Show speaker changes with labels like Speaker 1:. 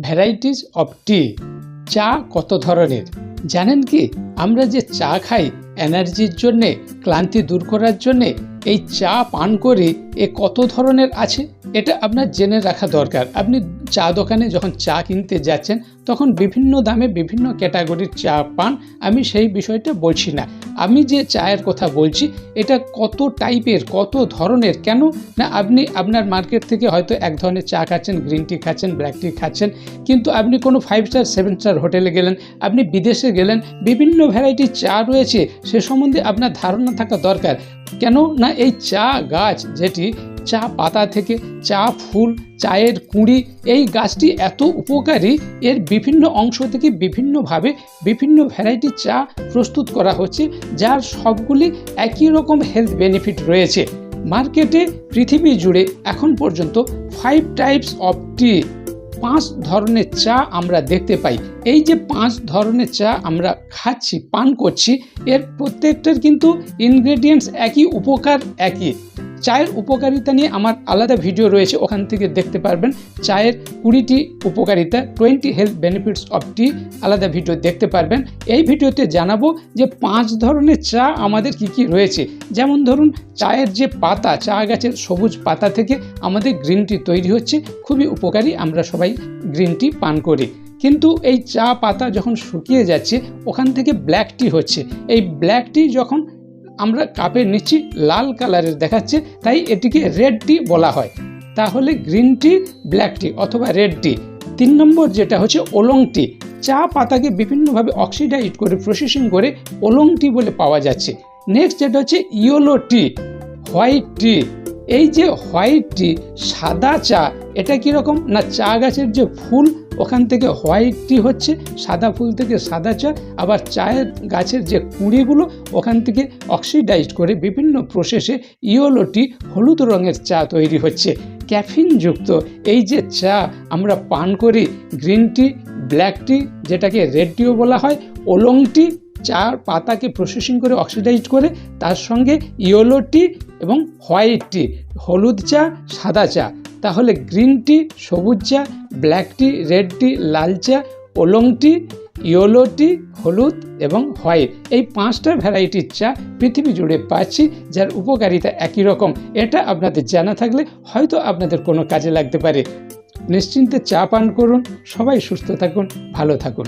Speaker 1: Varieties of টি। চা কত ধরনের? জানেন কি? আমরা যে চা খাই, এনার্জির জন্যে, ক্লান্তি দূর করার জন্যে, এই চা পান করে এ কত ধরনের আছে? এটা আপনার জেনে রাখা দরকার। আপনি চা দোকানে যখন চা কিনতে যাচ্ছেন, তখন বিভিন্ন দামে বিভিন্ন ক্যাটাগরির চা পান। আমি সেই বিষয়টা বলছি না। আমি যে চায়ের কথা বলছি, এটা কত টাইপের কত ধরনের, কেন? না, আপনি আপনার মার্কেট থেকে হয়তো এক ধরনের চা খাচ্ছেন গ্রিন টি খাচ্ছেন ব্ল্যাক টি খাচ্ছেন, কিন্তু আপনি কোনো ফাইভ স্টার সেভেন স্টার হোটেলে গেলেন, আপনি বিদেশে গেলেন, বিভিন্ন ভ্যারাইটির চা রয়েছে, সে সম্বন্ধে আপনার ধারণা থাকা দরকার। কেন? না, এই চা গাছ যেটি চা পাতা থেকে চা, ফুল, চায়ের কুঁড়ি, এই গাছটি এত উপকারী, এর বিভিন্ন অংশ থেকে বিভিন্নভাবে বিভিন্ন ভ্যারাইটি চা প্রস্তুত করা হচ্ছে, যার সবগুলি একই রকম হেলথ বেনিফিট রয়েছে। মার্কেটে পৃথিবী জুড়ে এখন পর্যন্ত ফাইভ টাইপস অফ টি পাঁচ ধরনের চা আমরা দেখতে পাই। এই যে পাঁচ ধরনের চা আমরা খাচ্ছি, পান করছি, এর প্রত্যেকটার কিন্তু ইনগ্রেডিয়েন্টস একই, উপকার একই। চায়ের উপকারিতা নিয়ে আমার আলাদা ভিডিও রয়েছে, ওখান থেকে দেখতে পারবেন। চায়ের কুড়িটি উপকারিতা twenty health benefits of tea আলাদা ভিডিও দেখতে পারবেন। এই ভিডিওতে জানাব যে পাঁচ ধরনের চা আমাদের কি কি রয়েছে। যেমন ধরুন, চায়ের যে পাতা, চা গাছের সবুজ পাতা থেকে আমাদের গ্রিন টি তৈরি হচ্ছে, খুবই উপকারী, আমরা সবাই গ্রিন টি পান করি। কিন্তু এই চা পাতা যখন শুকিয়ে যাচ্ছে, ওখান থেকে ব্ল্যাক টি হচ্ছে। এই ব্ল্যাক টি যখন আমরা কাপের নিচ্ছি লাল কালারের দেখাচ্ছে, তাই এটিকে রেড টি বলা হয়। তাহলে গ্রিন টি, ব্ল্যাক টি অথবা রেড টি। তিন নম্বর যেটা হচ্ছে ওলং টি। চা পাতাকে বিভিন্নভাবে অক্সিডাইজ করে, প্রসেসিং করে ওলং টি বলে পাওয়া যাচ্ছে। নেক্সট যেটা হচ্ছে ইয়োলো টি, হোয়াইট টি। এই যে হোয়াইট টি সাদা চা, এটা কীরকম? না, চা গাছের যে ফুল, ওখান থেকে হোয়াইট টি হচ্ছে, সাদা ফুল থেকে সাদা চা, আবার চায়ের গাছের যে কুঁড়িগুলো, ওখান থেকে অক্সিডাইজড করে বিভিন্ন প্রসেসে ইয়েলো টি হলুদ রঙের চা তৈরি হচ্ছে। ক্যাফিনযুক্ত এই যে চা আমরা পান করি, গ্রিন টি, ব্ল্যাক টি, যেটাকে রেড টিও বলা হয়, ওলং টি চার পাতাকে প্রসেসিং করে অক্সিডাইজ করে, তার সঙ্গে ইয়েলো টি এবং হোয়াইট টি হলুদ চা, সাদা চা। তাহলে গ্রিন টি সবুজ চা ব্ল্যাক টি রেড টি লাল চা, ওলং টি ইয়েলো টি হলুদ এবং হোয়াইট এই পাঁচটা ভ্যারাইটির চা পৃথিবী জুড়ে পাচ্ছি, যার উপকারিতা একই রকম। এটা আপনাদের জানা থাকলে হয়তো আপনাদের কোনো কাজে লাগতে পারে। নিশ্চিন্তে চা পান করুন, সবাই সুস্থ থাকুন, ভালো থাকুন।